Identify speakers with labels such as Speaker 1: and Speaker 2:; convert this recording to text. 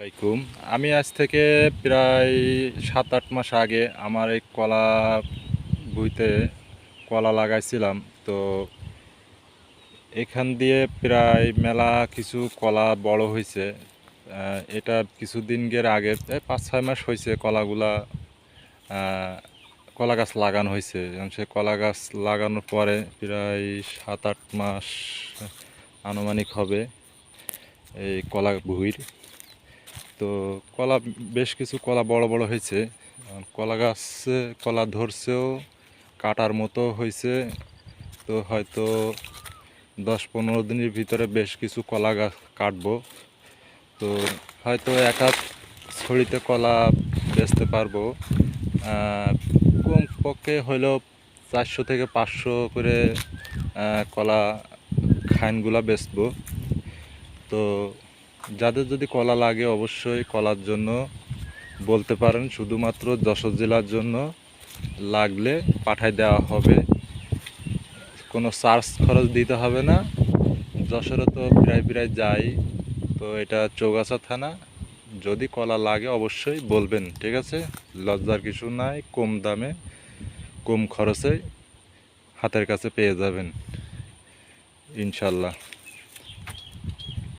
Speaker 1: আলাইকুম। আমি আজ থেকে প্রায় সাত আট মাস আগে আমার এই কলা বইতে কলা লাগাইছিলাম। তো এখান দিয়ে প্রায় মেলা কিছু কলা বড় হয়েছে এটা কিছুদিন গের আগে পাঁচ ছয় মাস হয়েছে কলাগুলা কলা গাছ লাগানো হয়েছে সে কলা গাছ লাগানোর পরে প্রায় সাত আট মাস আনুমানিক হবে এই কলা ভুঁইর তো কলা, বেশ কিছু কলা বড় বড় হয়েছে। কলা গাছে কলা ধরছেও, কাটার মতো হয়েছে। তো হয়তো দশ পনেরো দিনের ভিতরে বেশ কিছু কলা গাছ কাটবো। তো হয়তো এক হাত ছড়িতে কলা বেচতে পারব। কম পক্ষে হলেও চারশো থেকে পাঁচশো করে কলা খাইনগুলা বেচবো। তো যাদের যদি কলা লাগে অবশ্যই কলার জন্য বলতে পারেন, শুধুমাত্র যশোর জেলার জন্য লাগলে পাঠায় দেওয়া হবে। কোনো চার্জ খরচ দিতে হবে না। যশোরে তো প্রায় প্রায় যাই, তো এটা চৌগাছা থানা। যদি কলা লাগে অবশ্যই বলবেন, ঠিক আছে? লজ্জার কিছু নাই, কম দামে, কম খরচে হাতের কাছে পেয়ে যাবেন, ইনশাল্লাহ।